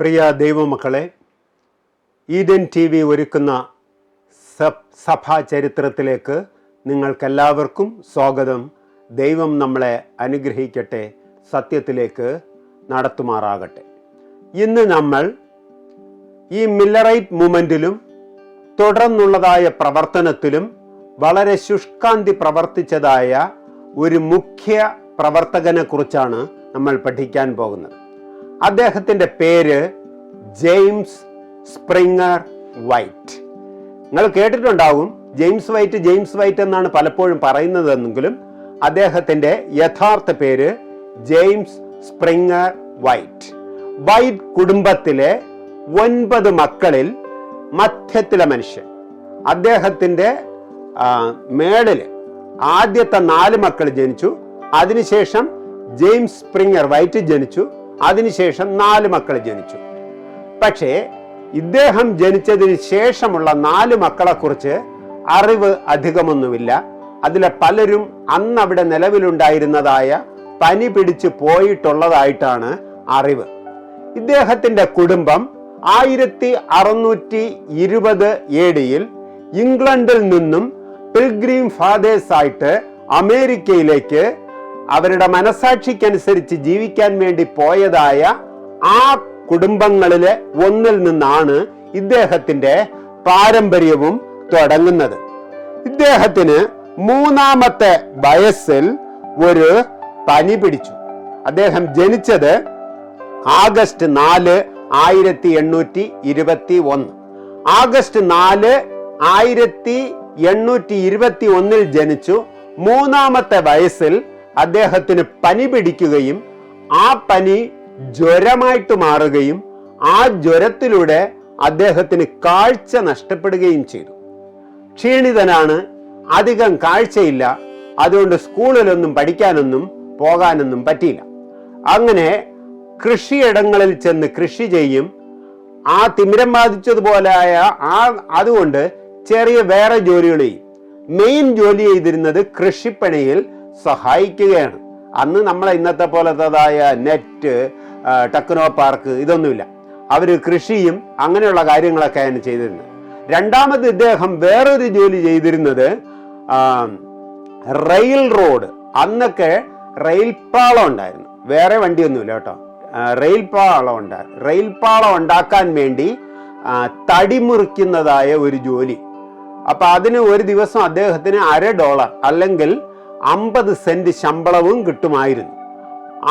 പ്രിയ ദൈവമക്കളെ Eden T V ഒരുക്കുന്ന സഭാ ചരിത്രത്തിലേക്ക് നിങ്ങൾക്കെല്ലാവർക്കും സ്വാഗതം. ദൈവം നമ്മളെ അനുഗ്രഹിക്കട്ടെ സത്യത്തിലേക്ക് നടത്തുമാറാകട്ടെ. ഇന്ന് നമ്മൾ ഈ മില്ലറൈറ്റ് മൂമെന്റിലും തുടർന്നുള്ളതായ പ്രവർത്തനത്തിലും വളരെ ശുഷ്കാന്തി പ്രവർത്തിച്ചതായ ഒരു മുഖ്യ പ്രവർത്തകനെ കുറിച്ചാണ് നമ്മൾ പഠിക്കാൻ പോകുന്നത്. അദ്ദേഹത്തിന്റെ പേര് ജെയിംസ് സ്പ്രിങ്ങർ വൈറ്റ്. നിങ്ങൾ കേട്ടിട്ടുണ്ടാവും ജെയിംസ് വൈറ്റ് ജെയിംസ് വൈറ്റ് എന്നാണ് പലപ്പോഴും പറയുന്നതെങ്കിലും അദ്ദേഹത്തിന്റെ യഥാർത്ഥ പേര് ജെയിംസ് സ്പ്രിങ്ങർ വൈറ്റ്. വൈറ്റ് കുടുംബത്തിലെ ഒൻപത് മക്കളിൽ മധ്യത്തിലെ മനുഷ്യൻ. അദ്ദേഹത്തിന്റെ മേളിൽ ആദ്യത്തെ നാല് മക്കൾ ജനിച്ചു. അതിനുശേഷം ജെയിംസ് സ്പ്രിങ്ങർ വൈറ്റ് ജനിച്ചു. അതിനുശേഷം നാല് മക്കൾ ജനിച്ചു. പക്ഷേ ഇദ്ദേഹം ജനിച്ചതിന് ശേഷമുള്ള നാല് മക്കളെക്കുറിച്ച് അറിവ് അധികമൊന്നുമില്ല. അതിലെ പലരും അന്നവിടെ നിലവിലുണ്ടായിരുന്നതായ പനി പിടിച്ച് പോയിട്ടുള്ളതായിട്ടാണ് അറിവ്. ഇദ്ദേഹത്തിന്റെ കുടുംബം ആയിരത്തി അറുന്നൂറ്റി ഇരുപത് എ ഇംഗ്ലണ്ടിൽ നിന്നും പിൽഗ്രീം ഫാദേഴ്സ് ആയിട്ട് അമേരിക്കയിലേക്ക് അവരുടെ മനസാക്ഷിക്കനുസരിച്ച് ജീവിക്കാൻ വേണ്ടി പോയതായ ആ കുടുംബങ്ങളിലെ ഒന്നിൽ നിന്നാണ് ഇദ്ദേഹത്തിന്റെ പാരമ്പര്യവും തുടങ്ങുന്നത്. ഇദ്ദേഹത്തിന് മൂന്നാമത്തെ വയസ്സിൽ ഒരു പനി പിടിച്ചു. അദ്ദേഹം ജനിച്ചത് ആഗസ്റ്റ് നാല് ആയിരത്തി എണ്ണൂറ്റി ഇരുപത്തി ഒന്ന് ആഗസ്റ്റ് നാല് ആയിരത്തി എണ്ണൂറ്റി ഇരുപത്തി ഒന്നിൽ ജനിച്ചു. മൂന്നാമത്തെ വയസ്സിൽ അദ്ദേഹത്തിന് പനി പിടിക്കുകയും ആ പനി ജ്വരമായിട്ട് മാറുകയും ആ ജ്വരത്തിലൂടെ അദ്ദേഹത്തിന് കാഴ്ച നഷ്ടപ്പെടുകയും ചെയ്തു. ക്ഷീണിതനാണ് അധികം കാഴ്ചയില്ല അതുകൊണ്ട് സ്കൂളിലൊന്നും പഠിക്കാനൊന്നും പോകാനൊന്നും പറ്റിയില്ല. അങ്ങനെ കൃഷിയിടങ്ങളിൽ ചെന്ന് കൃഷി ചെയ്യും. ആ തിമിരം ബാധിച്ചതുപോലായ ആ അതുകൊണ്ട് ചെറിയ വേറെ ജോലികൾ ചെയ്യും. മെയിൻ ജോലി ചെയ്തിരുന്നത് കൃഷിപ്പണിയിൽ സഹായിക്കുകയാണ്. അന്ന് നമ്മളെ ഇന്നത്തെ പോലത്തേതായ നെറ്റ് ടെക്നോ പാർക്ക് ഇതൊന്നുമില്ല. അവർ കൃഷിയും അങ്ങനെയുള്ള കാര്യങ്ങളൊക്കെയാണ് ചെയ്തിരുന്നത്. രണ്ടാമത് ഇദ്ദേഹം വേറൊരു ജോലി ചെയ്തിരുന്നത് റെയിൽ റോഡ്. അന്നൊക്കെ റെയിൽ പാളം ഉണ്ടായിരുന്നു. വേറെ വണ്ടിയൊന്നുമില്ല കേട്ടോ. റെയിൽ പാളം ഉണ്ടായിരുന്നു റെയിൽ പാളം ഉണ്ടാക്കാൻ വേണ്ടി തടി മുറിക്കുന്നതായ ഒരു ജോലി. അപ്പൊ അതിന് ഒരു ദിവസം അദ്ദേഹത്തിന് അര ഡോളർ അല്ലെങ്കിൽ അമ്പത് സെന്റ് ശമ്പളവും കിട്ടുമായിരുന്നു.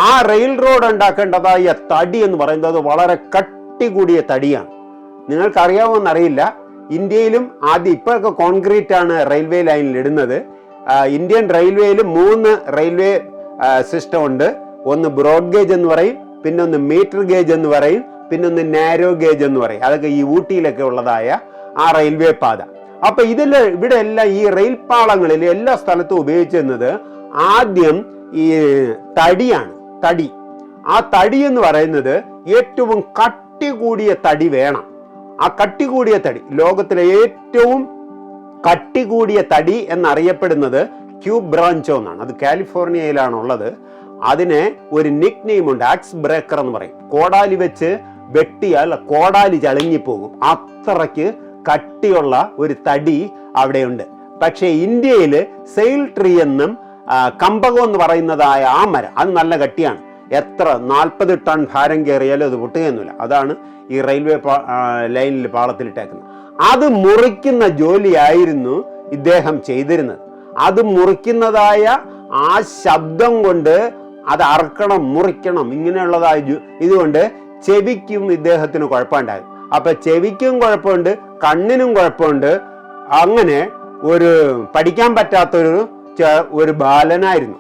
ആ റെയിൽ റോഡ് ഉണ്ടാക്കേണ്ടതായ തടി എന്ന് പറയുന്നത് വളരെ കട്ടി കൂടിയ തടിയാണ്. നിങ്ങൾക്കറിയാമോന്നറിയില്ല ഇന്ത്യയിലും ആദ്യം ഇപ്പോഴൊക്കെ കോൺക്രീറ്റ് ആണ് റെയിൽവേ ലൈനിൽ ഇടുന്നത്. ഇന്ത്യൻ റെയിൽവേയിൽ മൂന്ന് റെയിൽവേ സിസ്റ്റം ഉണ്ട്. ഒന്ന് ബ്രോഡ് ഗേജ് എന്ന് പറയും പിന്നെ ഒന്ന് മീറ്റർ ഗേജ് എന്ന് പറയും പിന്നെ ഒന്ന് നാരോ ഗേജ് എന്ന് പറയും. അതൊക്കെ ഈ ഊട്ടിയിലൊക്കെ ഉള്ളതായ ആ റെയിൽവേ പാത. അപ്പൊ ഇതിൽ ഇവിടെ എല്ലാം ഈ റെയിൽ പാളങ്ങളിൽ എല്ലാ സ്ഥലത്തും ഉപയോഗിച്ചിരുന്നത് ആദ്യം ഈ തടിയാണ് തടി. ആ തടി എന്ന് പറയുന്നത് ഏറ്റവും കട്ടി കൂടിയ തടി വേണം. ആ കട്ടി കൂടിയ തടി ലോകത്തിലെ ഏറ്റവും കട്ടി കൂടിയ തടി എന്നറിയപ്പെടുന്നത് ക്യൂബ് ബ്രാഞ്ചോ എന്നാണ്. അത് കാലിഫോർണിയയിലാണ് ഉള്ളത് അതിനെ ഒരു നിക് നെയിം ഉണ്ട് ആക്സ് ബ്രേക്കർ എന്ന് പറയും. കോടാലി വെച്ച് വെട്ടിയാൽ കോടാലി പോകും അത്രയ്ക്ക് കട്ടിയുള്ള ഒരു തടി അവിടെയുണ്ട്. പക്ഷേ ഇന്ത്യയിൽ സെയിൽ ട്രീ എന്നും കമ്പകം എന്ന് പറയുന്നതായ ആ മരം അത് നല്ല കട്ടിയാണ്. എത്ര നാൽപ്പത് ടൺ ഭാരം കയറിയാലും അത് പൊട്ടുകയൊന്നുമില്ല. അതാണ് ഈ റെയിൽവേ ലൈനിൽ പാളത്തിലിട്ടേക്കുന്നത്. അത് മുറിക്കുന്ന ജോലിയായിരുന്നു ഇദ്ദേഹം ചെയ്തിരുന്നത്. അത് മുറിക്കുന്നതായ ആ ശബ്ദം കൊണ്ട് അത് അറക്കണം മുറിക്കണം ഇങ്ങനെയുള്ളതായ ഇതുകൊണ്ട് ചെവിക്കും ഇദ്ദേഹത്തിന് കുഴപ്പമുണ്ടായി. അപ്പൊ ചെവിക്കും കുഴപ്പമുണ്ട് കണ്ണിനും കുഴപ്പമുണ്ട്. അങ്ങനെ ഒരു പഠിക്കാൻ പറ്റാത്തൊരു ഒരു ബാലനായിരുന്നു.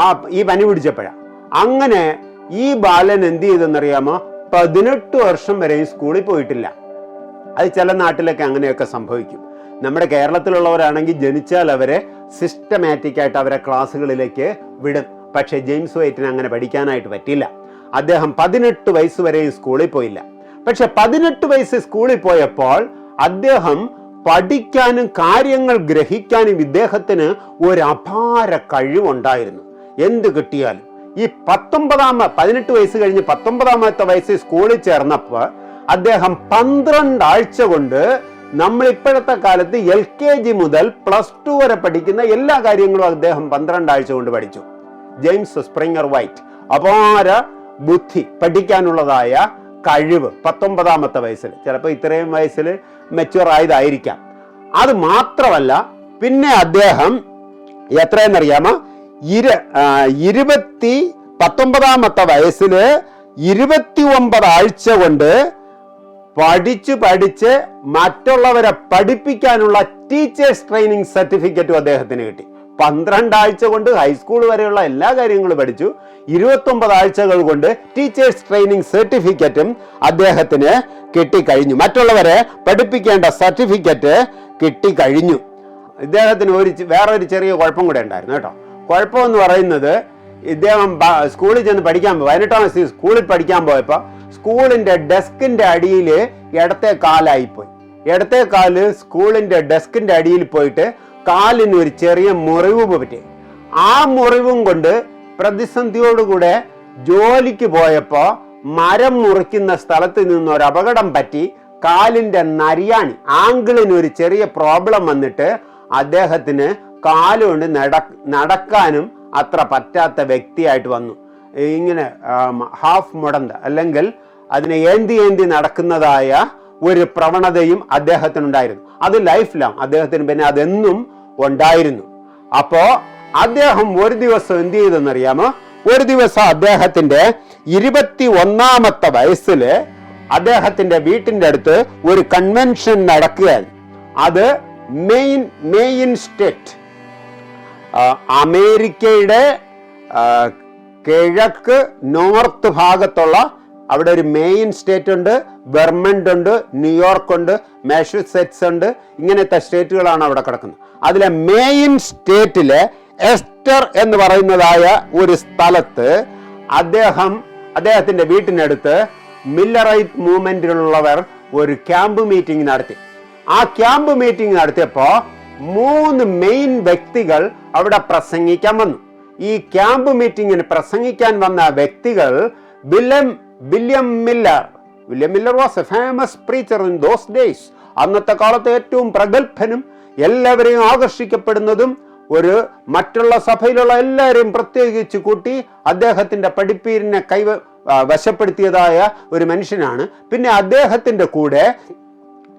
ആ ഈ പനി പിടിച്ചപ്പോഴാണ് അങ്ങനെ ഈ ബാലൻ എന്ത് ചെയ്തെന്നറിയാമോ? പതിനെട്ട് വർഷം വരെ സ്കൂളിൽ പോയിട്ടില്ല. അത് ചില നാട്ടിലൊക്കെ അങ്ങനെയൊക്കെ സംഭവിക്കും. നമ്മുടെ കേരളത്തിലുള്ളവരാണെങ്കിൽ ജനിച്ചാൽ അവരെ സിസ്റ്റമാറ്റിക് ആയിട്ട് അവരെ ക്ലാസ്സുകളിലേക്ക് വിടും. പക്ഷേ ജെയിംസ് വൈറ്റിന് അങ്ങനെ പഠിക്കാനായിട്ട് പറ്റില്ല അദ്ദേഹം പതിനെട്ട് വയസ്സ് വരെയും സ്കൂളിൽ പോയില്ല. പക്ഷെ പതിനെട്ട് വയസ്സ് സ്കൂളിൽ പോയപ്പോൾ അദ്ദേഹം പഠിക്കാനും കാര്യങ്ങൾ ഗ്രഹിക്കാനും ഇദ്ദേഹത്തിന് ഒരു അപാര കഴിവുണ്ടായിരുന്നു. എന്ത് കിട്ടിയാലും. ഈ പത്തൊമ്പതാമ പതിനെട്ട് വയസ്സ് കഴിഞ്ഞ് പത്തൊമ്പതാമത്തെ വയസ്സിൽ സ്കൂളിൽ ചേർന്നപ്പോൾ അദ്ദേഹം പന്ത്രണ്ട് ആഴ്ച കൊണ്ട് നമ്മൾ ഇപ്പോഴത്തെ കാലത്ത് എൽ കെ ജി മുതൽ പ്ലസ് ടു വരെ പഠിക്കുന്ന എല്ലാ കാര്യങ്ങളും അദ്ദേഹം പന്ത്രണ്ട് ആഴ്ച കൊണ്ട് പഠിച്ചു. James Springer White. അപാര ബുദ്ധി പഠിക്കാനുള്ളതായ കഴിവ് പത്തൊമ്പതാമത്തെ വയസ്സിൽ. ചിലപ്പോൾ ഇത്രയും വയസ്സിൽ മെച്ചുവർ ആയതായിരിക്കാം. അത് മാത്രമല്ല പിന്നെ അദ്ദേഹം എത്രയെന്നറിയാമോ? ഇര ഇരുപത്തി പത്തൊമ്പതാമത്തെ വയസ്സിൽ ഇരുപത്തി ഒമ്പത് ആഴ്ച കൊണ്ട് പഠിച്ച് പഠിച്ച് മറ്റുള്ളവരെ പഠിപ്പിക്കാനുള്ള ടീച്ചേഴ്സ് ട്രെയിനിങ് സർട്ടിഫിക്കറ്റും അദ്ദേഹത്തിന് കിട്ടി. പന്ത്രണ്ട് ആഴ്ച കൊണ്ട് ഹൈസ്കൂൾ വരെയുള്ള എല്ലാ കാര്യങ്ങളും പഠിച്ചു. ഇരുപത്തൊമ്പത് ആഴ്ചകൾ കൊണ്ട് ടീച്ചേഴ്സ് ട്രെയിനിങ് സർട്ടിഫിക്കറ്റും അദ്ദേഹത്തിന് കിട്ടിക്കഴിഞ്ഞു. മറ്റുള്ളവരെ പഠിപ്പിക്കേണ്ട സർട്ടിഫിക്കറ്റ് കിട്ടിക്കഴിഞ്ഞു. ഇദ്ദേഹത്തിന് ഒരു വേറൊരു ചെറിയ കുഴപ്പം കൂടെ ഉണ്ടായിരുന്നു കേട്ടോ. കുഴപ്പം എന്ന് പറയുന്നത് ഇദ്ദേഹം സ്കൂളിൽ ചെന്ന് പഠിക്കാൻ പോയി. പതിനെട്ടാം വയസ്സിൽ സ്കൂളിൽ പഠിക്കാൻ പോയപ്പോൾ സ്കൂളിന്റെ ഡെസ്കിന്റെ അടിയിൽ ഇടത്തെ കാലായിപ്പോയി ഇടത്തെ കാൽ സ്കൂളിന്റെ ഡെസ്കിന്റെ അടിയിൽ പോയിട്ട് കാലിന് ഒരു ചെറിയ മുറിവ് പറ്റി. ആ മുറിവും കൊണ്ട് പ്രതിസന്ധിയോടുകൂടെ ജോലിക്ക് പോയപ്പോൾ മരം മുറിക്കുന്ന സ്ഥലത്ത് നിന്ന് ഒരു അപകടം പറ്റി കാലിന്റെ നരിയാണി ആംഗിളിന് ഒരു ചെറിയ പ്രോബ്ലം വന്നിട്ട് അദ്ദേഹത്തിന് കാലുകൊണ്ട് നട നടക്കാനും അത്ര പറ്റാത്ത വ്യക്തിയായിട്ട് വന്നു. ഇങ്ങനെ ഹാഫ് മുടന്ത അല്ലെങ്കിൽ അതിനെ ഏന്തി ഏന്തി നടക്കുന്നതായ ഒരു പ്രവണതയും അദ്ദേഹത്തിനുണ്ടായിരുന്നു. അത് ലൈഫ് ലോങ്. അദ്ദേഹത്തിന് പിന്നെ അതെന്നും ഉണ്ടായിരുന്നു. അപ്പോ അദ്ദേഹം ഒരു ദിവസം എന്ത് ചെയ്തെന്നറിയാമോ? ഒരു ദിവസം അദ്ദേഹത്തിന്റെ ഇരുപത്തി ഒന്നാമത്തെ വയസ്സിൽ അദ്ദേഹത്തിന്റെ വീട്ടിന്റെ അടുത്ത് ഒരു കൺവെൻഷൻ നടക്കുകയാണ്. അത് മെയിൻ മെയിൻ സ്റ്റേറ്റ്. അമേരിക്കയുടെ കിഴക്ക് നോർത്ത് ഭാഗത്തുള്ള അവിടെ ഒരു മെയിൻ സ്റ്റേറ്റ് ഉണ്ട് വെർമണ്ട് ഉണ്ട് ന്യൂയോർക്ക് ഉണ്ട് മാഷസെറ്റ്സ് ഉണ്ട് ഇങ്ങനത്തെ സ്റ്റേറ്റുകളാണ് അവിടെ കിടക്കുന്നത്. അതിലെ മെയിൻ സ്റ്റേറ്റിലെ എസ്റ്റർ എന്ന് പറയുന്നതായ ഒരു സ്ഥലത്ത് അദ്ദേഹം അദ്ദേഹത്തിന്റെ വീട്ടിനടുത്ത് മില്ലറൈറ്റ് മൂവ്മെന്റിലുള്ളവർ ഒരു ക്യാമ്പ് മീറ്റിംഗ് നടത്തി. ആ ക്യാമ്പ് മീറ്റിംഗ് നടത്തിയപ്പോൾ മൂന്ന് മെയിൻ വ്യക്തികൾ അവിടെ പ്രസംഗിക്കാൻ വന്നു. ഈ ക്യാമ്പ് മീറ്റിങ്ങിന് പ്രസംഗിക്കാൻ വന്ന വ്യക്തികൾ William William Miller. William Miller was a famous preacher in those days അന്നത്തെ കാലത്ത് ഏറ്റവും പ്രഗത്ഭനും എല്ലാവരെയും ആകർഷിക്കപ്പെടുന്നതും ഒരു മറ്റുള്ള സഭയിലുള്ള എല്ലാവരെയും പ്രത്യേകിച്ച് കൂട്ടി അദ്ദേഹത്തിന്റെ പഠിപ്പീരിനെ കൈവ വശപ്പെടുത്തിയതായ ഒരു മനുഷ്യനാണ്. പിന്നെ അദ്ദേഹത്തിന്റെ കൂടെ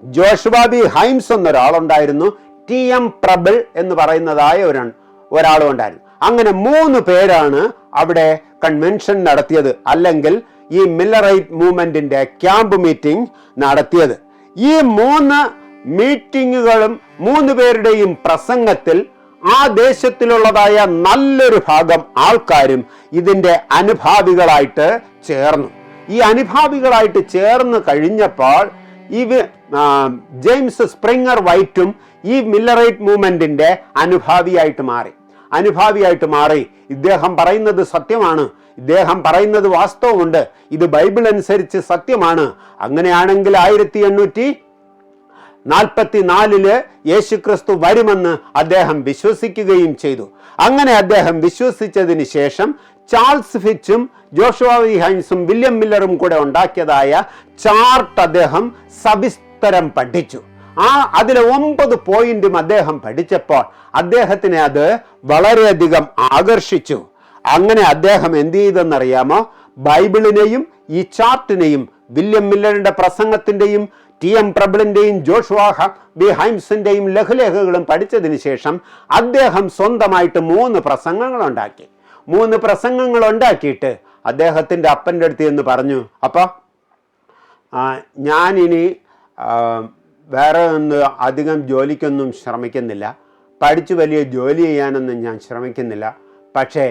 ജോഷുബാബി ഹൈംസ് എന്നൊരാളുണ്ടായിരുന്നു ടി എം പ്രബിൾ എന്ന് പറയുന്നതായ ഒരു ഒരാളും ഉണ്ടായിരുന്നു. അങ്ങനെ മൂന്ന് പേരാണ് അവിടെ കൺവെൻഷൻ നടത്തിയത്. അല്ലെങ്കിൽ ഈ മില്ലറൈറ്റ് മൂവ്മെന്റിന്റെ ക്യാമ്പ് മീറ്റിംഗ് നടത്തിയത്. ഈ മൂന്ന് മീറ്റിങ്ങുകളും മൂന്ന് പേരുടെയും പ്രസംഗത്തിൽ ആ ദേശത്തിലുള്ളതായ നല്ലൊരു ഭാഗം ആൾക്കാരും ഇതിന്റെ അനുഭാവികളായിട്ട് ചേർന്നു. ഈ അനുഭാവികളായിട്ട് ചേർന്ന് കഴിഞ്ഞപ്പോൾ ഈ ജെയിംസ് സ്പ്രിങ്ങർ വൈറ്റും ഈ മില്ലറൈറ്റ് മൂവ്മെന്റിന്റെ അനുഭാവിയായിട്ട് മാറി. അനുഭാവിയായിട്ട് മാറി. ഇദ്ദേഹം പറയുന്നത് സത്യമാണ്. ഇദ്ദേഹം പറയുന്നത് വാസ്തവമുണ്ട്. ഇത് ബൈബിൾ അനുസരിച്ച് സത്യമാണ്. അങ്ങനെയാണെങ്കിൽ ആയിരത്തി എണ്ണൂറ്റി നാൽപ്പത്തി നാലിൽ യേശുക്രിസ്തു വരുമെന്ന് അദ്ദേഹം വിശ്വസിക്കുകയും ചെയ്തു. അങ്ങനെ അദ്ദേഹം വിശ്വസിച്ചതിന് ശേഷം ചാൾസ് ഫിച്ചും ജോഷുവി ഹൈൻസും വില്യം മില്ലറും കൂടെ ഉണ്ടാക്കിയതായ ചാർട്ട് അദ്ദേഹം സവിസ്തരം പഠിച്ചു. ആ അതിലെ ഒമ്പത് പോയിന്റും അദ്ദേഹം പഠിച്ചപ്പോൾ അദ്ദേഹത്തിനെ അത് വളരെയധികം ആകർഷിച്ചു. അങ്ങനെ അദ്ദേഹം എന്ത് ചെയ്തെന്നറിയാമോ? ബൈബിളിനെയും ഈ ചാർട്ടിനെയും വില്യം മില്ലറിന്റെ പ്രസംഗത്തിന്റെയും ടി എം പ്രബിളിന്റെയും ജോഷുവാഹ ബി ഹൈംസിന്റെയും ലഘുലേഖകളും പഠിച്ചതിന് ശേഷം അദ്ദേഹം സ്വന്തമായിട്ട് മൂന്ന് പ്രസംഗങ്ങൾ ഉണ്ടാക്കി മൂന്ന് പ്രസംഗങ്ങൾ ഉണ്ടാക്കിയിട്ട് അദ്ദേഹത്തിന്റെ അപ്പന്റെ അടുത്ത് എന്ന് പറഞ്ഞു അപ്പോൾ ഞാനിനി വേറെ ഒന്ന് അധികം ജോലിക്കൊന്നും ശ്രമിക്കുന്നില്ല. പഠിച്ചു വലിയ ജോലി ചെയ്യാനൊന്നും ഞാൻ ശ്രമിക്കുന്നില്ല. പക്ഷേ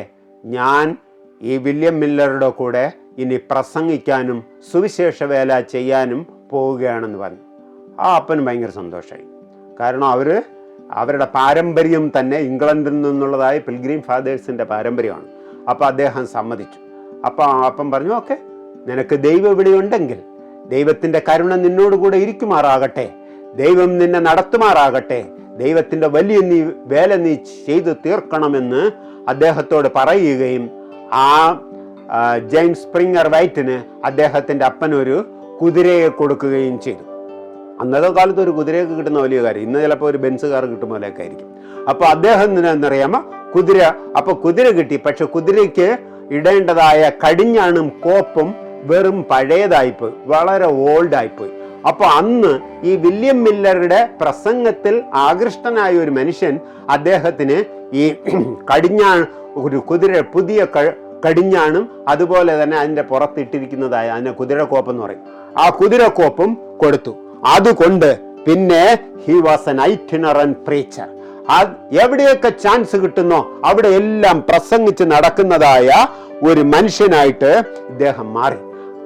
ഞാൻ ഈ വില്യം മില്ലറുടെ കൂടെ ഇനി പ്രസംഗിക്കാനും സുവിശേഷ വേല ചെയ്യാനും പോവുകയാണെന്ന് പറഞ്ഞു. ആ അപ്പന് ഭയങ്കര സന്തോഷമായി കാരണം അവർ അവരുടെ പാരമ്പര്യം തന്നെ ഇംഗ്ലണ്ടിൽ നിന്നുള്ളതായ പിൽഗ്രീം ഫാദേഴ്സിന്റെ പാരമ്പര്യമാണ്. അപ്പോൾ അദ്ദേഹം സമ്മതിച്ചു. അപ്പോൾ അപ്പം പറഞ്ഞു ഓക്കെ നിനക്ക് ദൈവം ഇവിടെ ഉണ്ടെങ്കിൽ ദൈവത്തിന്റെ കരുണ നിന്നോട് കൂടെ ഇരിക്കുമാറാകട്ടെ. ദൈവം നിന്നെ നടത്തുമാറാകട്ടെ. ദൈവത്തിന്റെ വലിയ നീ വേല നീ ചെയ്തു തീർക്കണമെന്ന് അദ്ദേഹത്തോട് പറയുകയും ആ ജെയിംസ് സ്പ്രിങ്ങർ വൈറ്റിന് അദ്ദേഹത്തിന്റെ അപ്പനൊരു കുതിരയെ കൊടുക്കുകയും ചെയ്തു. അന്നത്തെ കാലത്ത് ഒരു കുതിരയൊക്കെ കിട്ടുന്ന വലിയ കാര്യം. ഇന്ന് ചിലപ്പോൾ ഒരു ബെൻസ് കാർ കിട്ടുന്ന പോലെയൊക്കെ ആയിരിക്കും. അപ്പോൾ അദ്ദേഹം എന്നറിയാമോ കുതിര. അപ്പോൾ കുതിര കിട്ടി. പക്ഷെ കുതിരയ്ക്ക് ഇടേണ്ടതായ കടിഞ്ഞാണും കോപ്പും വെറും പഴയതായിപ്പോയി. വളരെ ഓൾഡ് പോയി അപ്പോൾ അന്ന് ഈ വില്യം മില്ലറുടെ പ്രസംഗത്തിൽ ആകൃഷ്ടനായ ഒരു മനുഷ്യൻ അദ്ദേഹത്തിന് ഈ കടിഞ്ഞാൺ ഒരു കുതിര പുതിയ കടിഞ്ഞാണും അതുപോലെ തന്നെ അതിന്റെ പുറത്തിട്ടിരിക്കുന്നതായ അതിനെ കുതിരക്കോപ്പ് എന്ന് പറയും. ആ കുതിരക്കോപ്പും കൊടുത്തു. അതുകൊണ്ട് പിന്നെ he was an itinerant preacher എവിടെയൊക്കെ ചാൻസ് കിട്ടുന്നോ അവിടെ എല്ലാം പ്രസംഗിച്ച് നടക്കുന്നതായ ഒരു മനുഷ്യനായിട്ട് ഇദ്ദേഹം മാറി.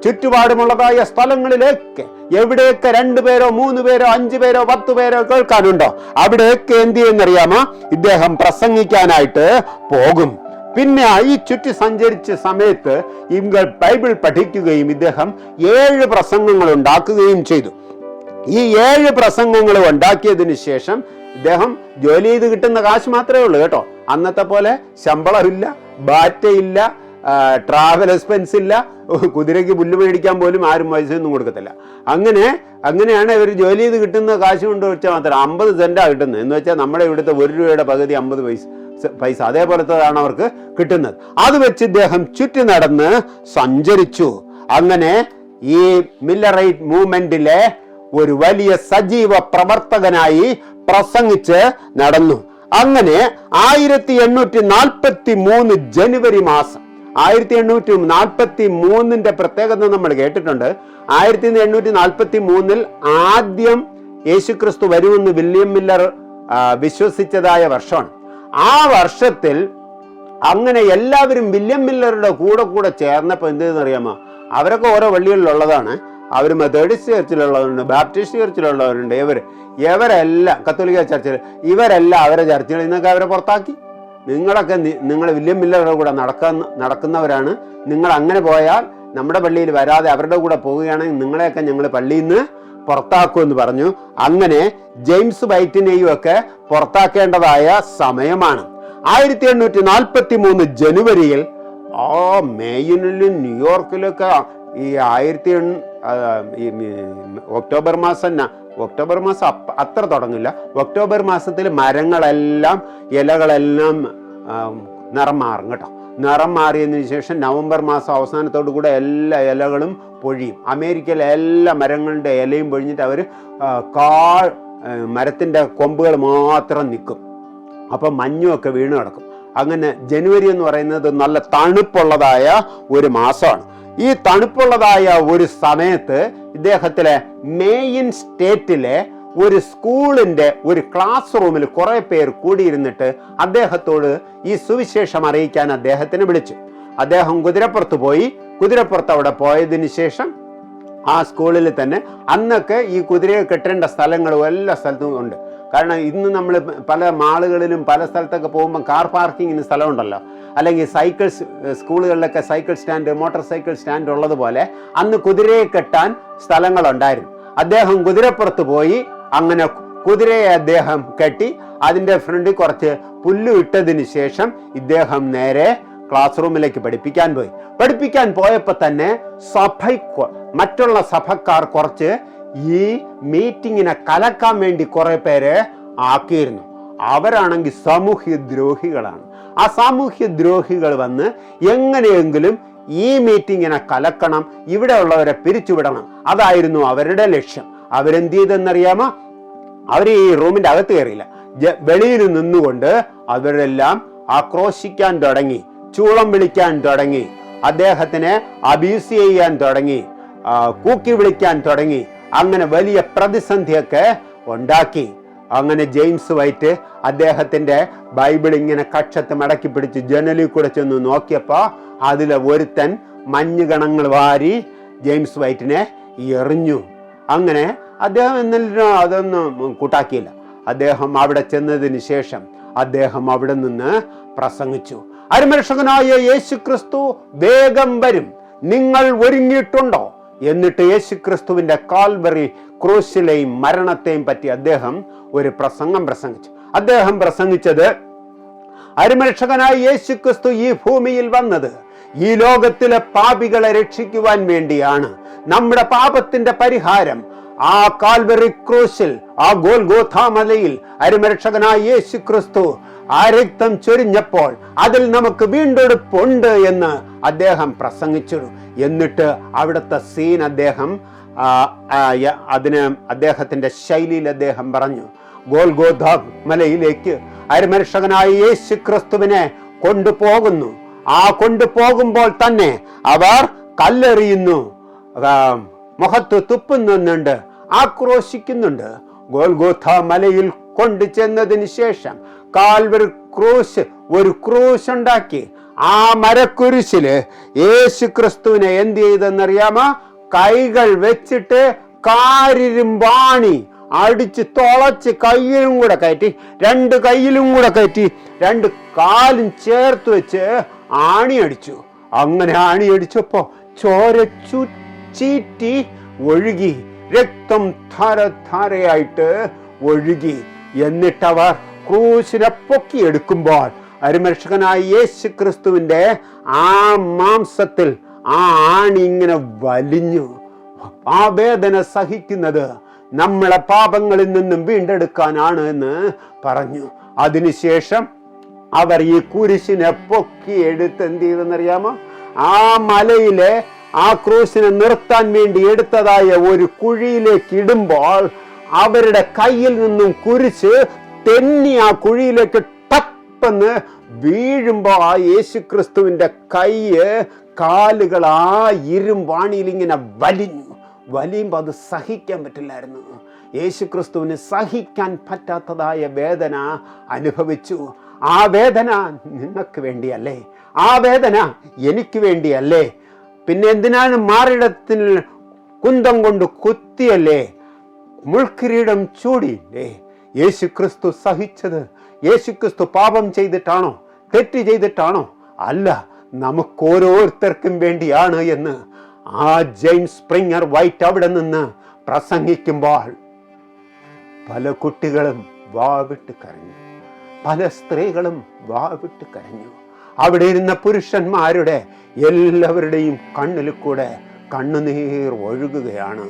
ചുറ്റുപാടുമുള്ളതായ സ്ഥലങ്ങളിലേക്ക് എവിടെയൊക്കെ രണ്ടുപേരോ മൂന്ന് പേരോ അഞ്ചു പേരോ പത്ത് പേരോ കേൾക്കാനുണ്ടോ? അവിടെയൊക്കെ എന്ത് ചെയ്യുന്നറിയാമോ? ഇദ്ദേഹം പ്രസംഗിക്കാനായിട്ട് പോകും. പിന്നെ ഈ ചുറ്റി സഞ്ചരിച്ച സമയത്ത് ഇവർ ബൈബിൾ പഠിക്കുകയും ഇദ്ദേഹം ഏഴ് പ്രസംഗങ്ങൾ ഉണ്ടാക്കുകയും ചെയ്തു. ഈ ഏഴ് പ്രസംഗങ്ങൾ ഉണ്ടാക്കിയതിനു ശേഷം ഇദ്ദേഹം ജോലി ചെയ്ത് കിട്ടുന്ന കാശ് മാത്രമേ ഉള്ളൂ കേട്ടോ. അന്നത്തെ പോലെ ശമ്പളമില്ല ബാറ്റയില്ല ട്രാവൽ എക്സ്പെൻസ് ഇല്ല. കുതിരയ്ക്ക് പുല്ല് മേടിക്കാൻ പോലും ആരും പൈസയൊന്നും കൊടുക്കത്തില്ല. അങ്ങനെ അങ്ങനെയാണ് ഇവർ ജോലി ചെയ്ത് കിട്ടുന്ന കാശ് കൊണ്ട് വെച്ചാൽ മാത്രം അമ്പത് സെന്റാണ് കിട്ടുന്നത്. എന്ന് വെച്ചാൽ നമ്മുടെ ഇവിടുത്തെ ഒരു രൂപയുടെ പകുതി അമ്പത് പൈസ പൈസ അതേപോലത്തതാണ് അവർക്ക് കിട്ടുന്നത്. അത് വെച്ച് ഇദ്ദേഹം ചുറ്റി നടന്ന് സഞ്ചരിച്ചു. അങ്ങനെ ഈ മില്ലറൈറ്റ് മൂവ്മെന്റിലെ ഒരു വലിയ സജീവ പ്രവർത്തകനായി പ്രസംഗിച്ച് നടന്നു. അങ്ങനെ ആയിരത്തി എണ്ണൂറ്റി നാൽപ്പത്തി മൂന്ന് ജനുവരി മാസം ആയിരത്തി എണ്ണൂറ്റി നാൽപ്പത്തി മൂന്നിന്റെ പ്രത്യേകത നമ്മൾ കേട്ടിട്ടുണ്ട്. ആയിരത്തി എണ്ണൂറ്റി നാൽപ്പത്തി മൂന്നിൽ ആദ്യം യേശുക്രിസ്തു വരുമെന്ന് വില്യം മില്ലർ വിശ്വസിച്ചതായ വർഷമാണ്. ആ വർഷത്തിൽ അങ്ങനെ എല്ലാവരും വില്യം മില്ലറുടെ കൂടെ കൂടെ ചേർന്നപ്പോൾ എന്ത് അറിയാമോ? അവരൊക്കെ ഓരോ വള്ളികളിലുള്ളതാണ്. അവർ മെത്തേഡിസ്റ്റ് ചർച്ചിലുള്ളവരുണ്ട് ബാപ്റ്റിസ്റ്റ് ചർച്ചിലുള്ളവരുണ്ട്. ഇവർ ഇവരെല്ലാം കത്തോലിക്ക ചർച്ചിൽ ഇവരെല്ലാം അവരെ ചർച്ചിൽ നിന്നൊക്കെ അവരെ പുറത്താക്കി. നിങ്ങളൊക്കെ നിങ്ങൾ വില്യം മില്ലറുടെ കൂടെ നടക്കുന്ന നടക്കുന്നവരാണ്. നിങ്ങൾ അങ്ങനെ പോയാൽ നമ്മുടെ പള്ളിയിൽ വരാതെ അവരുടെ കൂടെ പോവുകയാണെങ്കിൽ നിങ്ങളെയൊക്കെ ഞങ്ങൾ പള്ളിയിൽ നിന്ന് പുറത്താക്കുമെന്ന് പറഞ്ഞു. അങ്ങനെ ജെയിംസ് വൈറ്റിനെയും ഒക്കെ പുറത്താക്കേണ്ടതായ സമയമാണ്. ആയിരത്തി എണ്ണൂറ്റി നാൽപ്പത്തി മൂന്ന് ജനുവരിയിൽ ആ മേയിനിലും ന്യൂയോർക്കിലൊക്കെ ഈ ആയിരത്തി ഈ ഒക്ടോബർ മാസം ഒക്ടോബർ മാസം അപ്പ- അത്ര തുടങ്ങില്ല. ഒക്ടോബർ മാസത്തിൽ മരങ്ങളെല്ലാം ഇലകളെല്ലാം നിറം മാറും കേട്ടോ. നിറം മാറിയതിന് ശേഷം നവംബർ മാസം അവസാനത്തോടു കൂടെ എല്ലാ ഇലകളും പൊഴിയും. അമേരിക്കയിലെ എല്ലാ മരങ്ങളുടെ ഇലയും പൊഴിഞ്ഞിട്ട് അവർ കാൾ മരത്തിന്റെ കൊമ്പുകൾ മാത്രം നിൽക്കും. അപ്പം മഞ്ഞുമൊക്കെ വീണ് കിടക്കും. അങ്ങനെ ജനുവരി എന്ന് പറയുന്നത് നല്ല തണുപ്പുള്ളതായ ഒരു മാസമാണ്. ഈ തണുപ്പുള്ളതായ ഒരു സമയത്ത് ഇദ്ദേഹത്തിലെ മെയിൻ സ്റ്റേറ്റിലെ ഒരു സ്കൂളിന്റെ ഒരു ക്ലാസ് റൂമിൽ കുറേ പേർ കൂടിയിരുന്നിട്ട് അദ്ദേഹത്തോട് ഈ സുവിശേഷം അറിയിക്കാൻ അദ്ദേഹത്തിന് വിളിച്ചു. അദ്ദേഹം കുതിരപ്പുറത്ത് പോയി. കുതിരപ്പുറത്ത് അവിടെ പോയതിനു ശേഷം ആ സ്കൂളിൽ തന്നെ അന്നൊക്കെ ഈ കുതിരയെ കെട്ടേണ്ട സ്ഥലങ്ങളും എല്ലാ സ്ഥലത്തും ഉണ്ട്. കാരണം ഇന്ന് നമ്മൾ പല മാളുകളിലും പല സ്ഥലത്തൊക്കെ പോകുമ്പോൾ കാർ പാർക്കിങ്ങിന് സ്ഥലമുണ്ടല്ലോ. അല്ലെങ്കിൽ സൈക്കിൾസ് സ്കൂളുകളിലൊക്കെ cycle stand motor cycle stand ഉള്ളതുപോലെ അന്ന് കുതിരയെ കെട്ടാൻ സ്ഥലങ്ങളുണ്ടായിരുന്നു. അദ്ദേഹം കുതിരപ്പുറത്ത് പോയി അങ്ങനെ കുതിരയെ അദ്ദേഹം കെട്ടി അതിന്റെ ഫ്രണ്ടിൽ കുറച്ച് പുല്ലു ഇട്ടതിന് ശേഷം ഇദ്ദേഹം നേരെ ക്ലാസ് റൂമിലേക്ക് പഠിപ്പിക്കാൻ പോയി. പഠിപ്പിക്കാൻ പോയപ്പോൾ തന്നെ സഭ മറ്റുള്ള സഭക്കാർ കുറച്ച് ഈ മീറ്റിങ്ങിനെ കലക്കാൻ വേണ്ടി കുറെ പേര് ആക്കിയിരുന്നു. അവരാണെങ്കിൽ സാമൂഹ്യ ദ്രോഹികളാണ് ആ സാമൂഹ്യ ദ്രോഹികൾ വന്ന് എങ്ങനെയെങ്കിലും ഈ മീറ്റിങ്ങിനെ കലക്കണം ഇവിടെ ഉള്ളവരെ പിരിച്ചുവിടണം. അതായിരുന്നു അവരുടെ ലക്ഷ്യം. അവരെന്ത് ചെയ്തെന്നറിയാമോ? അവർ ഈ റൂമിന്റെ അകത്ത് കയറിയില്ല. വെളിയിൽ നിന്നുകൊണ്ട് അവരെല്ലാം ആക്രോശിക്കാൻ തുടങ്ങി ചൂളം വിളിക്കാൻ തുടങ്ങി അദ്ദേഹത്തിനെ അബ്യൂസ് ചെയ്യാൻ തുടങ്ങി കൂക്കി വിളിക്കാൻ തുടങ്ങി അങ്ങനെ വലിയ പ്രതിസന്ധിയൊക്കെ ഉണ്ടാക്കി. അങ്ങനെ ജെയിംസ് വൈറ്റ് അദ്ദേഹത്തിന്റെ ബൈബിൾ ഇങ്ങനെ കക്ഷത്ത് മടക്കി പിടിച്ച് ജനലിൽ കൂടെ ചെന്ന് നോക്കിയപ്പോൾ അതിലെ ഒരുത്തൻ മഞ്ഞുകണങ്ങൾ വാരി ജെയിംസ് വൈറ്റിനെ എറിഞ്ഞു. അങ്ങനെ അദ്ദേഹം എന്നിട്ടും അതൊന്നും കൂട്ടാക്കിയില്ല. അദ്ദേഹം അവിടെ ചെന്നതിന് ശേഷം അദ്ദേഹം അവിടെ നിന്ന് പ്രസംഗിച്ചു. അരുമരക്ഷകനായ യേശു ക്രിസ്തു വേഗം വരും. നിങ്ങൾ ഒരുങ്ങിയിട്ടുണ്ടോ? എന്നിട്ട് യേശു ക്രിസ്തുവിന്റെ കാൽവറി ക്രൂശിലെയും മരണത്തെയും പറ്റി അദ്ദേഹം ഒരു പ്രസംഗം പ്രസംഗിച്ചു. അദ്ദേഹം പ്രസംഗിച്ചത് അരുമരക്ഷകനായ യേശു ക്രിസ്തു ഈ ഭൂമിയിൽ വന്നത് ഈ ലോകത്തിലെ പാപികളെ രക്ഷിക്കുവാൻ വേണ്ടിയാണ്. നമ്മുടെ പാപത്തിന്റെ പരിഹാരം ആ കാൽവറി ക്രൂശിൽ ആ ഗോൽഗോഥാമലയിൽ അരുമരക്ഷകനായ യേശു ക്രിസ്തു ആ രക്തം ചൊരിഞ്ഞപ്പോൾ അതിൽ നമുക്ക് വീണ്ടെടുപ്പുണ്ട് എന്ന് അദ്ദേഹം പ്രസംഗിച്ചു എന്നിട്ട് അവിടുത്തെ സീൻ അദ്ദേഹം അതിന് അദ്ദേഹത്തിന്റെ ശൈലിയിൽ അദ്ദേഹം പറഞ്ഞു ഗോൽഗോധ മലയിലേക്ക് അരിമനുഷകനായ യേശു ക്രിസ്തുവിനെ കൊണ്ടുപോകുന്നു. ആ കൊണ്ടുപോകുമ്പോൾ തന്നെ അവർ കല്ലെറിയുന്നു മുഖത്ത് തുപ്പുന്നുണ്ട് ആക്രോശിക്കുന്നുണ്ട്. ഗോൽഗോഥ മലയിൽ കൊണ്ടു ചെന്നതിന് ശേഷം കാൽവർ ക്രൂശ് ഒരു ക്രൂശ് ഉണ്ടാക്കി ആ മരക്കുരിശിൽ യേശു ക്രിസ്തുവിനെ എന്ത് ചെയ്തെന്നറിയാമോ? കൈകൾ വെച്ചിട്ട് കാരിരുമ്പാണി അടിച്ച് തുളച്ച് കയ്യിലും കൂടെ കയറ്റി രണ്ട് കയ്യിലും കൂടെ കയറ്റി രണ്ട് കാലും ചേർത്ത് വെച്ച് ആണി അടിച്ചു. അങ്ങനെ ആണി അടിച്ചപ്പോ ചോര ചീറ്റി ഒഴുകി രക്തം ധാര ധാരയായിട്ട് ഒഴുകി. എന്നിട്ടവർ ക്രൂശിനെ പൊക്കിയെടുക്കുമ്പോൾ അരുമരക്ഷകനായ യേശു ക്രിസ്തുവിന്റെ ആ മാംസത്തിൽ ആ ആണി ഇങ്ങനെ വലിഞ്ഞു. ആ വേദന സഹിക്കുന്നത് നമ്മളെ പാപങ്ങളിൽ നിന്നും വീണ്ടെടുക്കാനാണ് എന്ന് പറഞ്ഞു. അതിനുശേഷം അവർ ഈ കുരിശിനെ പൊക്കി എടുത്ത് എന്ത് ചെയ്തെന്നറിയാമോ? ആ മലയിലെ ആ ക്രൂശിനെ നിർത്താൻ വേണ്ടി എടുത്തതായ ഒരു കുഴിയിലേക്ക് ഇടുമ്പോൾ അവരുടെ കയ്യിൽ നിന്നും കുരിശ് തെന്നി ആ കുഴിയിലേക്ക് ടപ്പെന്ന് വീഴുമ്പോൾ ആ യേശുക്രിസ്തുവിന്റെ കൈ കാലുകൾ ആ ഇരുമ്പാണിയിൽ ഇങ്ങനെ വലിഞ്ഞു. വലിയുമ്പോൾ അത് സഹിക്കാൻ പറ്റില്ലായിരുന്നു. യേശുക്രിസ്തുവിന് സഹിക്കാൻ പറ്റാത്തതായ വേദന അനുഭവിച്ചു. ആ വേദന നിങ്ങൾക്ക് വേണ്ടിയല്ലേ? ആ വേദന എനിക്ക് വേണ്ടിയല്ലേ? പിന്നെ എന്തിനാണ് മാറിടത്തിൽ കുന്തം കൊണ്ട് കുത്തിയല്ലേ? മുൾക്കിരീടം ചൂടിയില്ലേ യേശുക്രിസ്തു സഹിച്ചത് യേശുക്രിസ്തു പാപം ചെയ്തിട്ടാണോ? തെറ്റ് ചെയ്തിട്ടാണോ? അല്ല നമുക്ക് ഓരോരുത്തർക്കും വേണ്ടിയാണ് എന്ന് ആ ജെയിംസ് സ്പ്രിങ്ങർ വൈറ്റ് അവിടെ നിന്ന് പ്രസംഗിക്കുമ്പോൾ പല കുട്ടികളും വാവിട്ട് കരഞ്ഞു. പല സ്ത്രീകളും വാവിട്ട് കരഞ്ഞു. അവിടെ ഇരുന്ന പുരുഷന്മാരുടെ എല്ലാവരുടെയും കണ്ണിൽ കൂടെ കണ്ണുനീർ ഒഴുകുകയാണ്.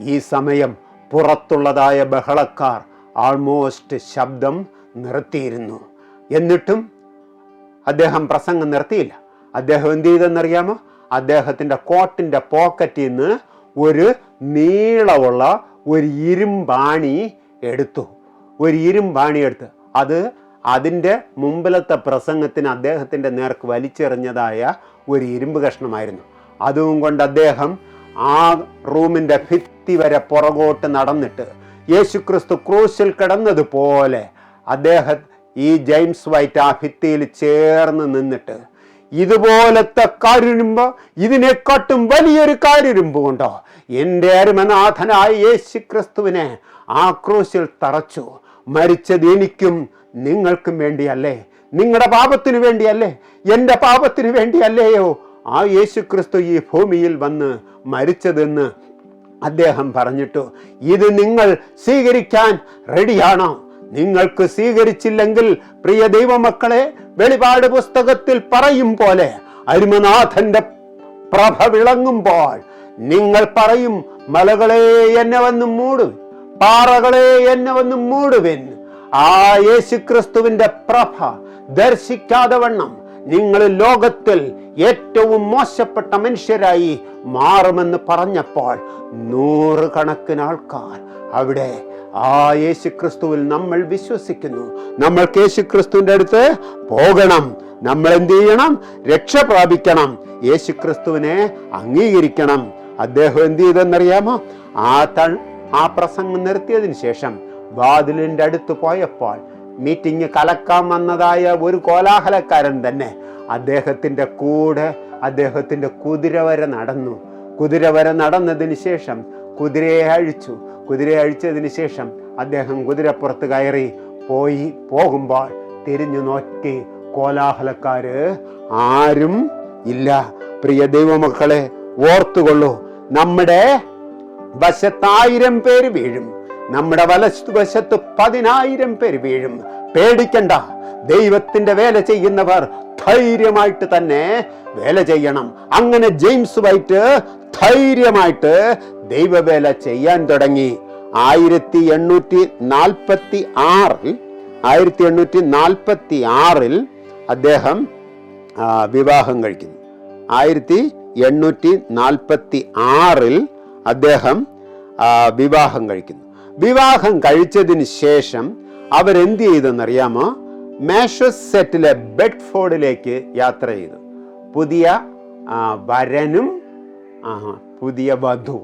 ഈ സമയം പുറത്തുള്ളതായ ബഹളക്കാർ ആൾമോസ്റ്റ് ശബ്ദം നിർത്തിയിരുന്നു. എന്നിട്ടും അദ്ദേഹം പ്രസംഗം നിർത്തിയില്ല. അദ്ദേഹം എന്ത് ചെയ്തെന്നറിയാമോ? അദ്ദേഹത്തിന്റെ കോട്ടിന്റെ പോക്കറ്റിൽ നിന്ന് ഒരു നീളമുള്ള ഒരു ഇരുമ്പാണി എടുത്തു. ഒരു ഇരുമ്പാണി എടുത്ത്. അത് അതിന്റെ മുമ്പിലത്തെ പ്രസംഗത്തിന് അദ്ദേഹത്തിന്റെ നേർക്ക് വലിച്ചെറിഞ്ഞതായ ഒരു ഇരുമ്പ് കഷ്ണമായിരുന്നു. അതും കൊണ്ട് അദ്ദേഹം ആ റൂമിന്റെ ഭിത്തി വരെ പുറകോട്ട് നടന്നിട്ട് യേശുക്രിസ്തു ക്രൂശിൽ കിടന്നതുപോലെ അദ്ദേഹം ഈ ജെയിംസ് വൈറ്റ് ആ ഭിത്തിയിൽ ചേർന്ന് നിന്നിട്ട് ഇതുപോലത്തെ കാരുരുമ്പ് ഇതിനെക്കാട്ടും വലിയൊരു കാരിരുമ്പ് എന്റെ അരുമനാഥനായ യേശു ക്രിസ്തുവിനെ ആ ക്രൂശിൽ തറച്ചു. മരിച്ചത് എനിക്കും നിങ്ങൾക്കും വേണ്ടിയല്ലേ? നിങ്ങളുടെ പാപത്തിനു വേണ്ടിയല്ലേ? എന്റെ പാപത്തിനു വേണ്ടിയല്ലേയോ? ആ യേശു ക്രിസ്തു ഈ ഭൂമിയിൽ വന്ന് മരിച്ചതെന്ന് അദ്ദേഹം പറഞ്ഞിട്ടു ഇത് നിങ്ങൾ സ്വീകരിക്കാൻ റെഡിയാണോ? നിങ്ങൾക്ക് സ്വീകരിച്ചില്ലെങ്കിൽ പ്രിയ ദൈവമക്കളെ വെളിപാട് പുസ്തകത്തിൽ പറയും പോലെ അരുമനാഥന്റെ പ്രഭ വിളങ്ങുമ്പോൾ നിങ്ങൾ പറയും മലകളെ എന്നെ വന്ന് മൂടുവിൻ പാറകളെ എന്നെ വന്ന് മൂടുവിൻ. ആ യേശുക്രിസ്തുവിന്റെ പ്രഭ ദർശിക്കാതെ വണ്ണം നിങ്ങൾ ലോകത്തിൽ ഏറ്റവും മോശപ്പെട്ട മനുഷ്യരായി മാറുമെന്ന് പറഞ്ഞപ്പോൾ നൂറുകണക്കിന് ആൾക്കാർ അവിടെ ആ യേശു ക്രിസ്തുവിൽ നമ്മൾ വിശ്വസിക്കുന്നു. നമ്മൾക്ക് യേശുക്രിസ്തുവിന്റെ അടുത്ത് പോകണം. നമ്മൾ എന്ത് ചെയ്യണം? രക്ഷ പ്രാപിക്കണം. യേശു ക്രിസ്തുവിനെ അംഗീകരിക്കണം. അദ്ദേഹം എന്ത് ചെയ്തെന്നറിയാമോ? ആ തൾ ആ പ്രസംഗം നിർത്തിയതിന് ശേഷം വാതിലിന്റെ അടുത്ത് പോയപ്പോൾ മീറ്റിംഗ് കലക്കാൻ വന്നതായ ഒരു കോലാഹലക്കാരൻ തന്നെ. അദ്ദേഹത്തിന്റെ കൂടെ അദ്ദേഹത്തിന്റെ കുതിര വരെ നടന്നു. കുതിര വരെ നടന്നതിന് ശേഷം കുതിരയെ അഴിച്ചു. കുതിരയെ അഴിച്ചതിന് ശേഷം അദ്ദേഹം കുതിരപ്പുറത്ത് കയറി പോയി. പോകുമ്പോൾ തിരിഞ്ഞു നോക്കി കോലാഹലക്കാര് ആരും ഇല്ല. പ്രിയ ദൈവമക്കളെ ഓർത്തുകൊള്ളൂ. നമ്മുടെ വശത്തായിരം പേര് വീഴും. നമ്മുടെ വലതുവശത്ത് പതിനായിരം പേര് വീഴും. പേടിക്കണ്ട. ദൈവത്തിന്റെ വേല ചെയ്യുന്നവർ ധൈര്യമായിട്ട് തന്നെ വേല ചെയ്യണം. അങ്ങനെ ജെയിംസ് വൈറ്റ് ധൈര്യമായിട്ട് ദൈവവേല ചെയ്യാൻ തുടങ്ങി. ആയിരത്തി എണ്ണൂറ്റി നാൽപ്പത്തി ആറിൽ ആയിരത്തി എണ്ണൂറ്റി നാൽപ്പത്തി ആറിൽ അദ്ദേഹം വിവാഹം കഴിക്കുന്നു. ആയിരത്തി എണ്ണൂറ്റി നാൽപ്പത്തി ആറിൽ അദ്ദേഹം വിവാഹം കഴിക്കുന്നു. വിവാഹം കഴിച്ചതിന് ശേഷം അവരെന്ത് ചെയ്തെന്നറിയാമോ? മാഷസെറ്റിലെ ബെഡ്ഫോർഡിലേക്ക് യാത്ര ചെയ്തു. പുതിയ വരനും പുതിയ വധു.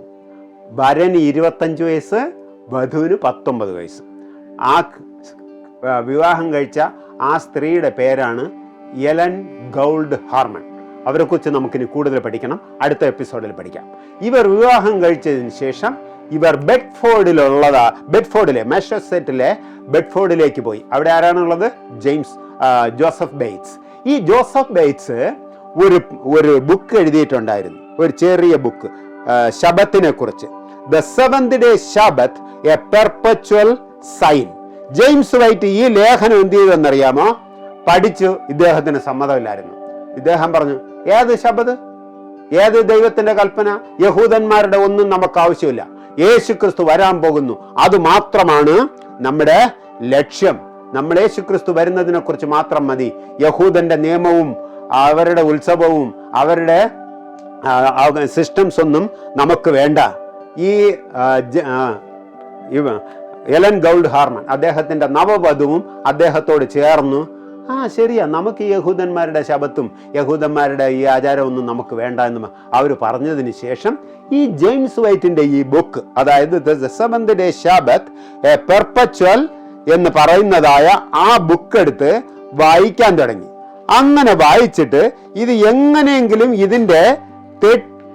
വരന് ഇരുപത്തഞ്ച് വയസ്സ് വധുവിന് പത്തൊമ്പത് വയസ്സ്. ആ, വിവാഹം കഴിച്ച ആ സ്ത്രീയുടെ പേരാണ് എലൻ ഗൗൾഡ് ഹാർമൺ അവരെക്കുറിച്ച് നമുക്കിനി കൂടുതൽ പഠിക്കണം. അടുത്ത എപ്പിസോഡിൽ പഠിക്കാം. ഇവർ വിവാഹം കഴിച്ചതിന് ശേഷം ഇവർ ബെഡ്ഫോർഡിലുള്ളതാ ബെഡ്ഫോർഡിലെ മാഷസെറ്റിലെ ബെഡ്ഫോർഡിലേക്ക് പോയി. അവിടെ ആരാണുള്ളത്? James Joseph Bates. ഈ ജോസഫ് ബെയ്റ്റ്സ് ഒരു ഒരു ബുക്ക് എഴുതിയിട്ടുണ്ടായിരുന്നു. ഒരു ചെറിയ ബുക്ക് ശബത്തിനെ കുറിച്ച്. The seventh day Sabbath a perpetual sign James White ഈ ലേഖനം എന്ത് ചെയ്തെന്നറിയാമോ? പഠിച്ചു ഇദ്ദേഹത്തിന് സമ്മതമില്ലായിരുന്നു. ഇദ്ദേഹം പറഞ്ഞു ഏത് ശബത് ഏത് ദൈവത്തിന്റെ കൽപ്പന? യഹൂദന്മാരുടെ ഒന്നും നമുക്ക് ആവശ്യമില്ല. യേശു ക്രിസ്തു വരാൻ പോകുന്നു. അത് മാത്രമാണ് നമ്മുടെ ലക്ഷ്യം. നമ്മൾ യേശു ക്രിസ്തു വരുന്നതിനെ കുറിച്ച് മാത്രം മതി. യഹൂദന്റെ നിയമവും അവരുടെ ഉത്സവവും അവരുടെ സിസ്റ്റംസ് ഒന്നും നമുക്ക് വേണ്ട. ഈ എലൻ ഗൗൾഡ് ഹാർമൻ അദ്ദേഹത്തിന്റെ നവവധുവും അദ്ദേഹത്തോട് ചേർന്നു. ആ ശരിയാ. നമുക്ക് ഈ യഹൂദന്മാരുടെ ശബത്തും യഹൂദന്മാരുടെ ഈ ആചാരമൊന്നും നമുക്ക് വേണ്ട എന്ന് അവർ പറഞ്ഞതിന് ശേഷം ഈ ജെയിംസ് വൈറ്റിന്റെ ഈ ബുക്ക് അതായത് ഡേ ശബത്ത് എ പെർപ്പച്വൽ എന്ന് പറയുന്നതായ ആ ബുക്ക് എടുത്ത് വായിക്കാൻ തുടങ്ങി. അങ്ങനെ വായിച്ചിട്ട് ഇത് എങ്ങനെയെങ്കിലും ഇതിന്റെ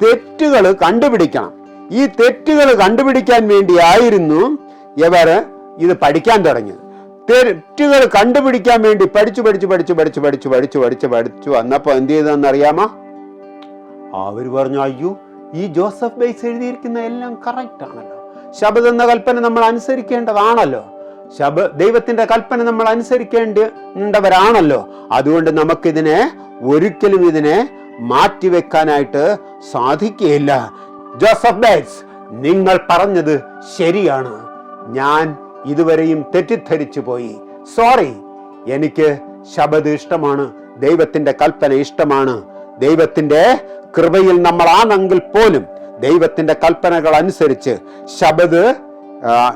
തെറ്റുകൾ കണ്ടുപിടിക്കണം. ഈ തെറ്റുകൾ കണ്ടുപിടിക്കാൻ വേണ്ടിയായിരുന്നു ഇവർ ഇത് പഠിക്കാൻ തുടങ്ങിയത്. തെറ്റുകൾ കണ്ടുപിടിക്കാൻ വേണ്ടി പഠിച്ചു പഠിച്ചു പഠിച്ചു പഠിച്ചു പഠിച്ചു പഠിച്ചു പഠിച്ചു പഠിച്ചു. വന്നപ്പോ എന്ത് ചെയ്തെന്നറിയാമോ അവർ പറഞ്ഞു അയ്യോ ഈ ജോസഫ് ബൈസ് എഴുതിയിരിക്കുന്ന എല്ലാം കറക്റ്റ് ആണല്ലോ. ശബദ് എന്ന കൽപ്പന നമ്മൾ അനുസരിക്കേണ്ടതാണല്ലോ. ശബ ദൈവത്തിന്റെ കൽപ്പന നമ്മൾ അനുസരിക്കേണ്ടവരാണല്ലോ. അതുകൊണ്ട് നമുക്കിതിനെ ഒരിക്കലും ഇതിനെ മാറ്റിവെക്കാനായിട്ട് സാധിക്കുകയില്ല. ജോസഫ് ബൈസ് നിങ്ങൾ പറഞ്ഞത് ശരിയാണ്. ഞാൻ ഇതുവരെയും തെറ്റിദ്ധരിച്ചു പോയി. സോറി എനിക്ക് ശബദ് ഇഷ്ടമാണ്. ദൈവത്തിന്റെ കൽപ്പന ഇഷ്ടമാണ്. ദൈവത്തിന്റെ കൃപയിൽ നമ്മളാണെങ്കിൽ പോലും ദൈവത്തിന്റെ കൽപ്പനകൾ അനുസരിച്ച് ശബദ്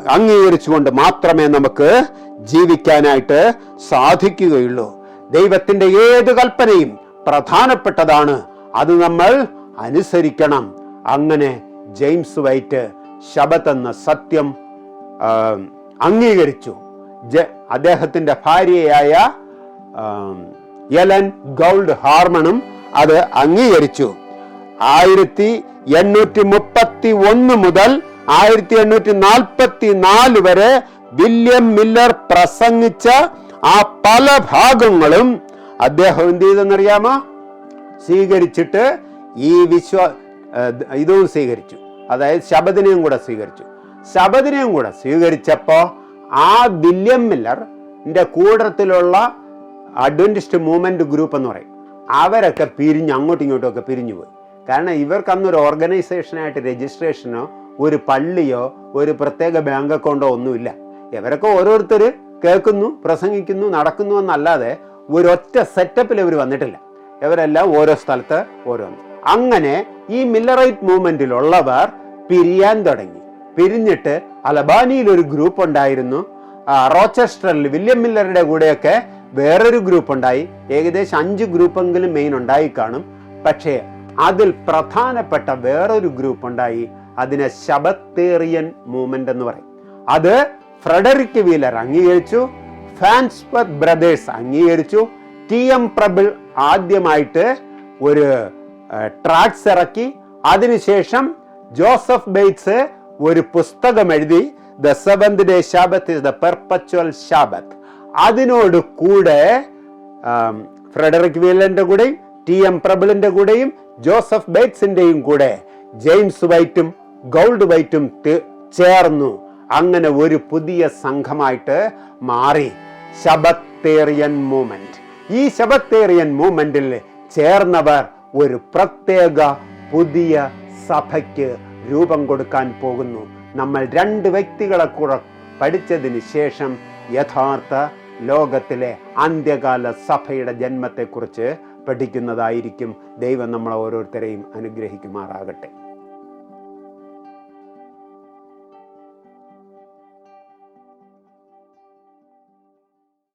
അംഗീകരിച്ചുകൊണ്ട് മാത്രമേ നമുക്ക് ജീവിക്കാനായിട്ട് സാധിക്കുകയുള്ളൂ. ദൈവത്തിന്റെ ഏത് കൽപ്പനയും പ്രധാനപ്പെട്ടതാണ്. അത് നമ്മൾ അനുസരിക്കണം. അങ്ങനെ ജെയിംസ് വൈറ്റ് ശബത്ത് എന്ന സത്യം അംഗീകരിച്ചു. ജ അദ്ദേഹത്തിന്റെ ഭാര്യയായ എലൻ ഗൗൾഡ് ഹാർമണും അത് അംഗീകരിച്ചു. ആയിരത്തി എണ്ണൂറ്റി മുപ്പത്തി ഒന്ന് മുതൽ ആയിരത്തി എണ്ണൂറ്റി നാൽപ്പത്തി നാല് വരെ വില്യം മില്ലർ പ്രസംഗിച്ച ആ പല ഭാഗങ്ങളും അദ്ദേഹം എന്ത് ചെയ്തെന്നറിയാമോ? സ്വീകരിച്ചിട്ട് ഈ വിശ്വ ഇതും സ്വീകരിച്ചു. അതായത് ശബദിനെയും കൂടെ സ്വീകരിച്ചു. ശബദിനെയും കൂടെ സ്വീകരിച്ചപ്പോൾ ആ വില്യം മില്ലറിന്റെ കൂടത്തിലുള്ള അഡ്വന്റിസ്റ്റ് മൂവ്മെന്റ് ഗ്രൂപ്പ് എന്ന് പറയും. അവരൊക്കെ പിരിഞ്ഞ് അങ്ങോട്ടും ഇങ്ങോട്ടും ഒക്കെ പിരിഞ്ഞു പോയി. കാരണം ഇവർക്ക് അന്നൊരു ഓർഗനൈസേഷനായിട്ട് രജിസ്ട്രേഷനോ ഒരു പള്ളിയോ ഒരു പ്രത്യേക ബാങ്ക് അക്കൗണ്ടോ ഒന്നുമില്ല. ഇവരൊക്കെ ഓരോരുത്തർ കേൾക്കുന്നു പ്രസംഗിക്കുന്നു നടക്കുന്നു എന്നല്ലാതെ ഒരൊറ്റ സെറ്റപ്പിൽ ഇവർ വന്നിട്ടില്ല. ഇവരെല്ലാം ഓരോ സ്ഥലത്ത് ഓരോന്ന്. അങ്ങനെ ഈ മില്ലറൈറ്റ് മൂവ്മെന്റിലുള്ളവർ പിരിയാൻ തുടങ്ങി. പിരിഞ്ഞിട്ട് അലബാനിയിൽ ഒരു ഗ്രൂപ്പ് ഉണ്ടായിരുന്നു റോച്ചസ്റ്ററിൽ വില്യം മില്ലറുടെ കൂടെയൊക്കെ വേറൊരു ഗ്രൂപ്പ് ഉണ്ടായി. ഏകദേശം അഞ്ച് ഗ്രൂപ്പെങ്കിലും മെയിൻ ഉണ്ടായി കാണും. പക്ഷേ അതിൽ പ്രധാനപ്പെട്ട വേറൊരു ഗ്രൂപ്പ് ഉണ്ടായി. അതിനെ ശബത്തേറിയൻ മൂവ്മെന്റ് എന്ന് പറയും. അത് ഫ്രെഡറിക് വീലർ അംഗീകരിച്ചു ഫാൻസ്പത് ബ്രദേഴ്സ് അംഗീകരിച്ചു. ടി എം പ്രബിൾ ആദ്യമായിട്ട് ഒരു ട്രാക്സ് ഇറക്കി. അതിനുശേഷം ജോസഫ് ബെയ്റ്റ്സ് ഒരു പുസ്തകം എഴുതി the seventh day Sabbath is the perpetual Sabbath അതിനോട് കൂടെ ഫ്രെഡറിക് വീലന്റെ കൂടെയും ടി എം പ്രബിളിന്റെ കൂടെയും ജോസഫ് ബേറ്റ്സിന്റെയും കൂടെ ജെയിംസ് വൈറ്റും ഗോൾഡ് വൈറ്റും ചേർന്നു. അങ്ങനെ ഒരു പുതിയ സംഘമായിട്ട് മാറി. ശബത്ത് ശബത്തേറിയൻ മൂമെന്റ് ഈ ശബത്തേറിയൻ മൂമെന്റിൽ ചേർന്നവർ ഒരു പ്രത്യേക പുതിയ സഭയ്ക്ക് രൂപം കൊടുക്കാൻ പോകുന്നു. നമ്മൾ രണ്ട് വ്യക്തികളെ കൂടെ പഠിച്ചതിന് ശേഷം യഥാർത്ഥ ലോകത്തിലെ അന്ത്യകാല സഭയുടെ ജന്മത്തെക്കുറിച്ച് പഠിക്കുന്നതായിരിക്കും ദൈവം നമ്മളെ ഓരോരുത്തരെയും അനുഗ്രഹിക്കുമാറാകട്ടെ.